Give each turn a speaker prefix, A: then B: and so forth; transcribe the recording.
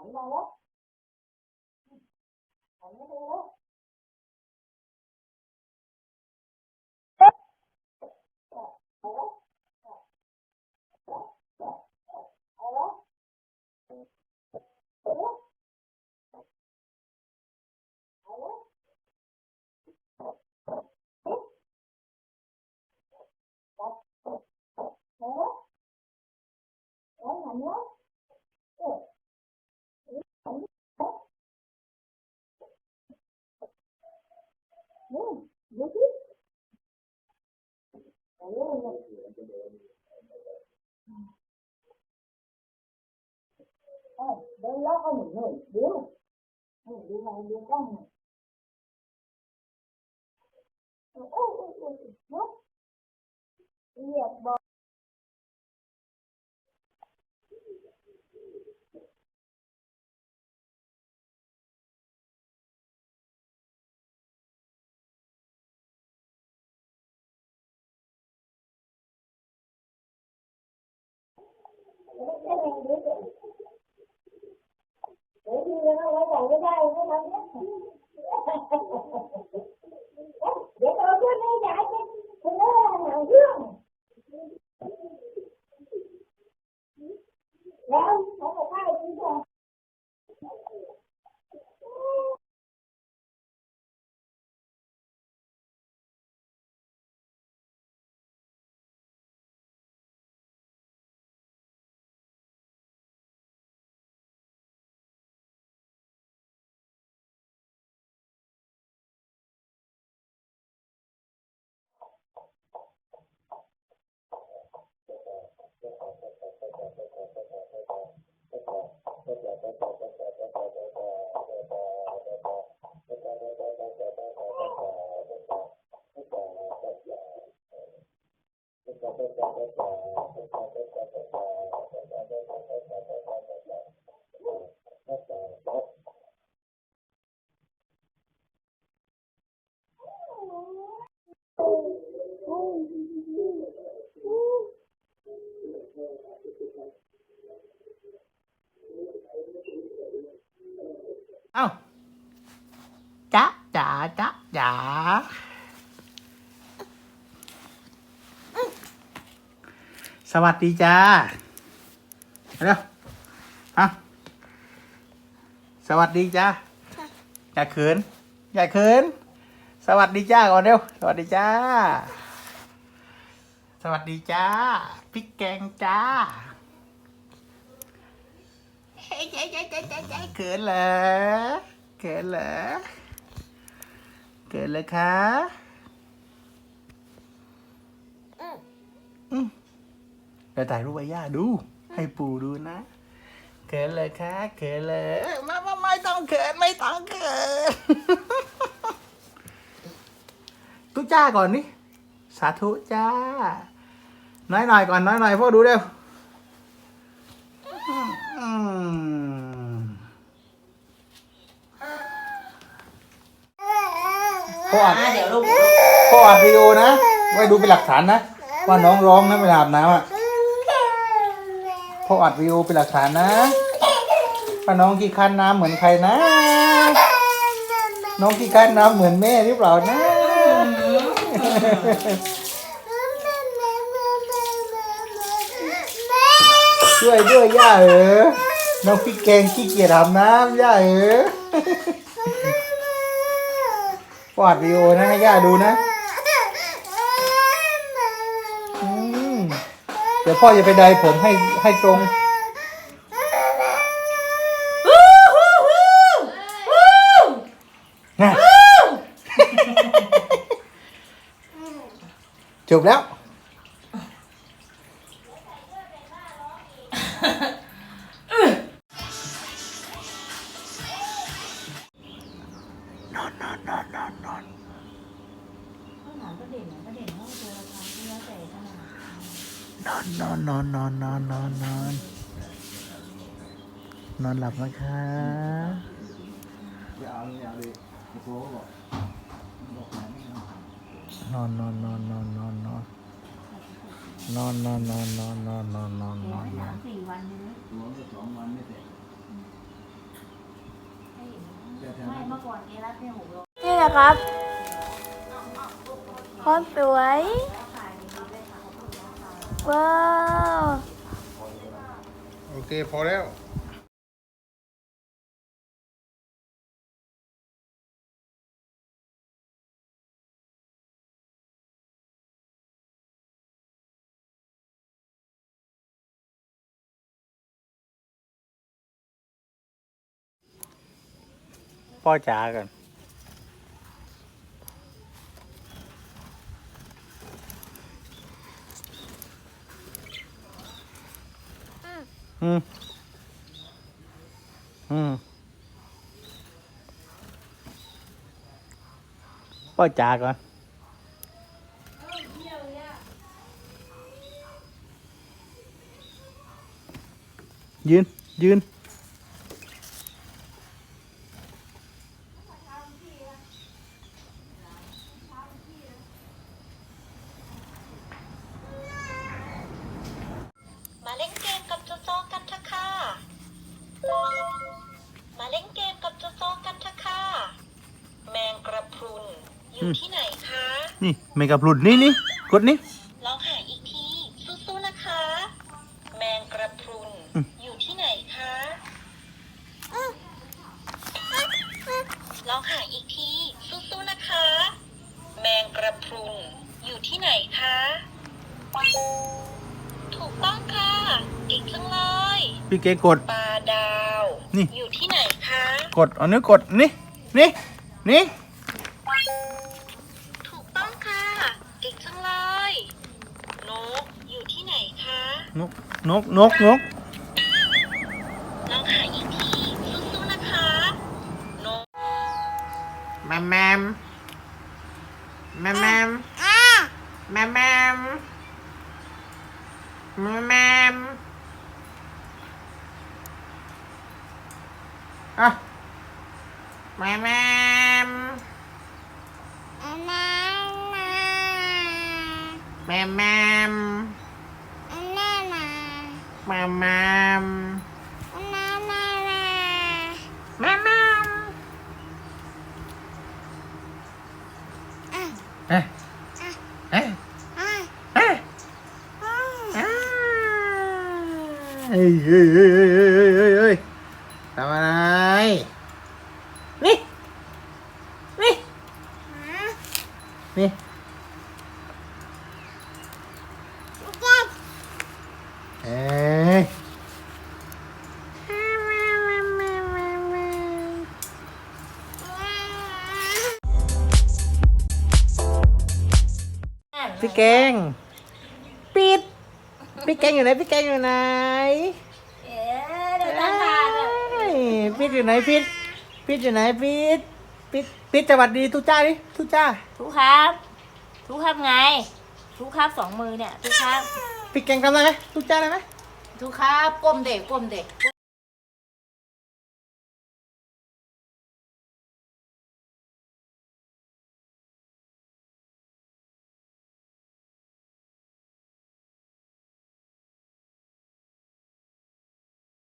A: Đánh vào lớp. Đánh vào lớp. Hello? No, no sé. À, đây lá có mình nổi điếu con này ôi ôi ôi ôi nó liệt 我见你没事，回我老公在厨房。哈哈哈哈哈！Không.
B: Chá, chá, chá, chá. สวัสดีจ้าเร็วอะสวัสดีจ้าอย่าเขินอย่าเขิน สวัสดีจ้าก่อนเร็ว สวัสดีจ้า สวัสดีจ้าพริกแกงจ้าเฮ้ยเฮ้ยเฮ้ยเฮ้ยเฮ้ยเฮ้ยเขินเหรอเขินเหรอเขินเลยคะอืม เดี๋ยวถ่ายรูปไว้ย่าดู ให้ปู่ดูนะ เขินเลยคะเขินเลยไม่ไม่ไม่ต้องเขินไม่ต้องเขินตุ๊จ้าก่อนนี่สาธุจ้า น้อยหน่อยก่อนน้อยหน่อยพ่อดูเร็วอืมพ่ออัด
C: อะเดี๋ยวลูก
B: พ่ออัดวิดีโอนะ ไว้ดูเป็นหลักฐานนะ ว่าน้องร้องนะเวลาอาบน้ำอะ พ่ออัดวิดีโอเป็นหลักฐานนะว่าน้องกี่คันน้ำเหมือนใครนะ น้องกี่คันน้ำเหมือนแม่หรือเปล่านะ ช่วยด้วยย่าเอ๋อน้องพี่แกงขี้เกียจอาบน้ำย่าเอ๋อปอดวิดีโอนะให้ย่าดูนะอืม เดี๋ยวพ่อจะไปใดผมให้ให้ตรงนะจบแล้ว นอนนอนนอนนอนนอน
C: นอน
B: นอนนอนหลับนะคะนอนนอนนอนนอนนอนนอนนอนนอนนอนนอนนอนนอนนอนนอนนอ
C: นสี่นะหรั
D: บคนสวย ว้าว
B: โอเค พอแล้วพ่อจ๋ากัน Ừ. Ừ. Có chạc rồi. Duyên, Duyên. อยู่
E: ที่ไหนคะ
B: นี่เมกะพลุนนี่นี่กดนี่
E: ลองหาอีกทีสู้ๆนะคะ แมงกระพรุน
B: อืม
E: อยู่ที่ไหนคะลองหาอีกทีสู้ๆนะคะ แมงกระพรุนอยู่ที่ไหนคะถูกต้องค่ะเก่งจังเลย
B: พี่เกกด
E: ปลาดาว
B: นี่
E: อยู่ที่ไหนคะ
B: กดเอานิ้วกดนี่นี่นี่
E: ถูกต้องค่ะเก่งจังเลยนกอยู่ที่ไหนคะ
B: นกนกนกนก
E: น้องหาอีกทีสู้ๆนะคะนก
F: แมมแมมแมมแมมแมมแมมแมม่แมมแมม แมมแมมแมมแมมแม
B: เอ้ยพี่แกง ปิด พี่แกงอยู่ไหน พี่แกงอยู่ไหน
C: เอ๊ะเดี๋ยวตั้งทานอะ
B: เอ้ยปิดอยู่ไหนปิดปิดอยู่ไหนปิดปิดปิดสวัสดีทุกจ้าดิทุกจ้า
C: ทุกครับ ทุกครับไง ทุกครับสองมือเนี่ย ทุกครับ
B: พี่แกงทำได้ไหมทุกจ้าได้ไหม
C: ทุกครับก้มเด็กก้มเด็ก